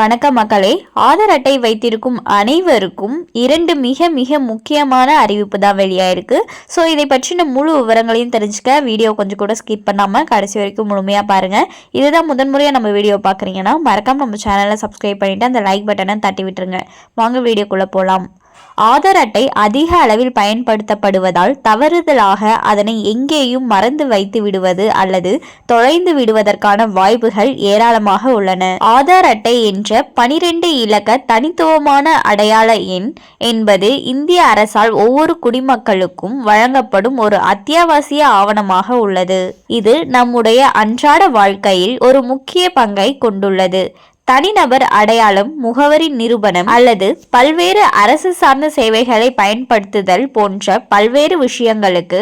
வணக்க மக்களே. ஆதார் அட்டை வைத்திருக்கும் அனைவருக்கும் இரண்டு மிக மிக முக்கியமான அறிவிப்பு தான் வெளியாயிருக்கு. ஸோ இதை பற்றின முழு விவரங்களையும் தெரிஞ்சுக்க வீடியோ கொஞ்சம் கூட ஸ்கிப் பண்ணாமல் கடைசி வரைக்கும் முழுமையாக பாருங்கள் இதுதான் முதன்முறையாக நம்ம வீடியோ பார்க்குறீங்கன்னா மறக்காமல் நம்ம சேனலை சப்ஸ்கிரைப் பண்ணிவிட்டு அந்த லைக் பட்டனை தட்டி விட்டுருங்க. வாங்க வீடியோக்குள்ளே போகலாம் ஆதார் அட்டை அதிக அளவில் பயன்படுத்தப்படுவதால் தவறுதலாக அதனை எங்கேயும் மறந்து வைத்து விடுவது அல்லது தொலைந்து விடுவதற்கான வாய்ப்புகள் ஏராளமாக உள்ளன. ஆதார் அட்டை என்ற பனிரெண்டு இலக்க தனித்துவமான அடையாள எண் என்பது இந்திய அரசால் ஒவ்வொரு குடிமக்களுக்கும் வழங்கப்படும் ஒரு அத்தியாவசிய ஆவணமாக உள்ளது. இது நம்முடைய அன்றாட வாழ்க்கையில் ஒரு முக்கிய பங்கை கொண்டுள்ளது. தனிநபர் அடையாளம் முகவரி நிரூபணம் அல்லது பல்வேறு அரசு சார்ந்த சேவைகளை பயன்படுத்துதல் போன்ற பல்வேறு விஷயங்களுக்கு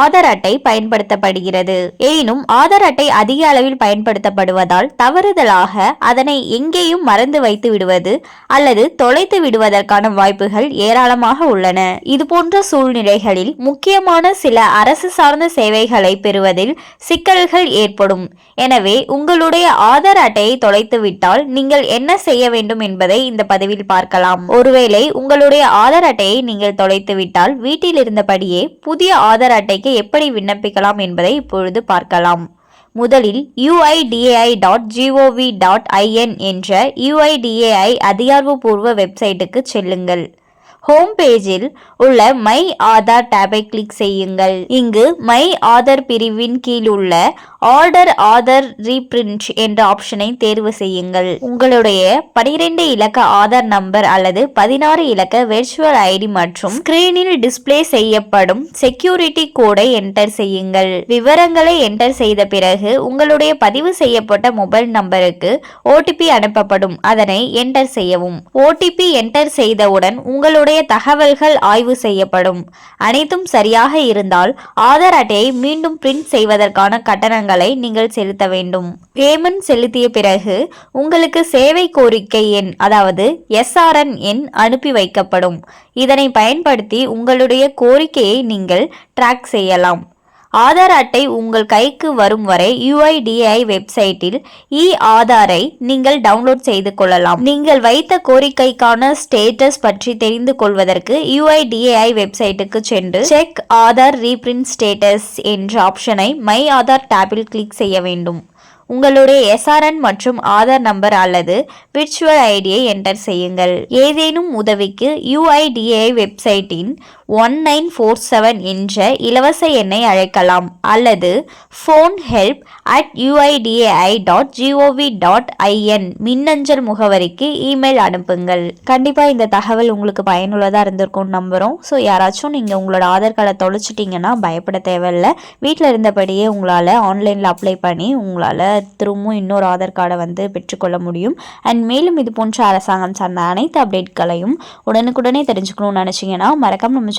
ஆதார் அட்டை பயன்படுத்தப்படுகிறது. எனினும் ஆதார் அட்டை அதிக அளவில் பயன்படுத்தப்படுவதால் தவறுதலாக அதனை எங்கேயும் மறந்து வைத்து விடுவது அல்லது தொலைத்து விடுவதற்கான வாய்ப்புகள் ஏராளமாக உள்ளன. இது போன்ற சூழ்நிலைகளில் முக்கியமான சில அரசு சார்ந்த சேவைகளை பெறுவதில் சிக்கல்கள் ஏற்படும். எனவே உங்களுடைய ஆதார் அட்டையை தொலைத்துவிட்டால் நீங்கள் என்ன செய்ய வேண்டும் என்பதை இந்த பதிவில் பார்க்கலாம். ஒருவேளை உங்களுடைய ஆதார் அட்டையை நீங்கள் தொலைத்து விட்டால் வீட்டில் இருந்தபடியே புதிய ஆதார் அட்டைக்கு எப்படி விண்ணப்பிக்கலாம் என்பதை இப்பொழுது பார்க்கலாம். முதலில் UIDAI dot GOV dot IN என்ற யுஐடிஏஐ அதிகாரப்பூர்வ வெப்சைட்டுக்கு செல்லுங்கள். ஹோம் பேஜில் உள்ள மை ஆதார் டேபை கிளிக் செய்யுங்கள். இங்கு மை ஆதார் பிரிவின் கீழ் உள்ள ஆர்டர் ஆதார் ரீபிரிண்ட் என்ற ஆப்ஷனை தேர்வு செய்யுங்கள். உங்களுடைய பனிரெண்டு இலக்க ஆதார் நம்பர் அல்லது பதினாறு இலக்க வெர்ச்சுவல் ஐடி மற்றும் ஸ்கிரீனில் டிஸ்பிளே செய்யப்படும் செக்யூரிட்டி கோடை என்டர் செய்யுங்கள். விவரங்களை என்டர் செய்த பிறகு உங்களுடைய பதிவு செய்யப்பட்ட மொபைல் நம்பருக்கு ஓடிபி அனுப்பப்படும். அதனை என்டர் செய்யவும். ஓடிபி என்டர் செய்தவுடன் உங்களுடைய தகவல்கள் ஆய்வு செய்யப்படும். அனைத்தும் சரியாக இருந்தால் ஆதார் அட்டையை மீண்டும் பிரிண்ட் செய்வதற்கான கட்டணங்கள் நீங்கள் செலுத்த வேண்டும். பேமெண்ட் செலுத்திய பிறகு உங்களுக்கு சேவை கோரிக்கை எண் அதாவது எஸ்ஆர்என் எண் அனுப்பி வைக்கப்படும். இதனை பயன்படுத்தி உங்களுடைய கோரிக்கையை நீங்கள் ட்ராக் செய்யலாம். ஆதார் அட்டை உங்கள் கைக்கு வரும் வரை யுஐடிஐ வெப்சைட்டில் இ ஆதாரை நீங்கள் டவுன்லோட் செய்து கொள்ளலாம். நீங்கள் வைத்த கோரிக்கைக்கான ஸ்டேட்டஸ் பற்றி தெரிந்து கொள்வதற்கு யுஐடிஏஐ வெப்சைட்டுக்கு சென்று செக் ஆதார் ரீபிரிண்ட் ஸ்டேட்டஸ் என்ற ஆப்ஷனை மை ஆதார் டேபில் கிளிக் செய்ய வேண்டும். உங்களுடைய எஸ்ஆர்என் மற்றும் ஆதார் நம்பர் அல்லது விர்ச்சுவல் ஐடியை என்டர் செய்யுங்கள். ஏதேனும் உதவிக்கு யுஐடிஏ வெப்சைட்டின் ஒன் நைன் ஃபோர் செவன் என்ற இலவச எண்ணை அழைக்கலாம். அல்லது phone help at UIDAI dot GOV dot IN மின்னஞ்சல் முகவரிக்கு இமெயில் அனுப்புங்கள். கண்டிப்பாக இந்த தகவல் உங்களுக்கு பயனுள்ளதாக இருந்திருக்கும்னு நம்புகிறோம் ஸோ யாராச்சும் நீங்கள் உங்களோட ஆதார் கார்டை தொலைச்சிட்டிங்கன்னா பயப்பட தேவையில்லை. வீட்டில் இருந்தபடியே உங்களால் ஆன்லைனில் அப்ளை பண்ணி உங்களால் திரும்பவும் இன்னொரு ஆதார் கார்டை வந்து பெற்றுக்கொள்ள முடியும். அண்ட் மேலும் இது போன்ற அரசாங்கம் சார்ந்த அனைத்து அப்டேட்களையும் உடனுக்குடனே தெரிஞ்சுக்கணும்னு நினச்சிங்கன்னா மறக்காம நம்ம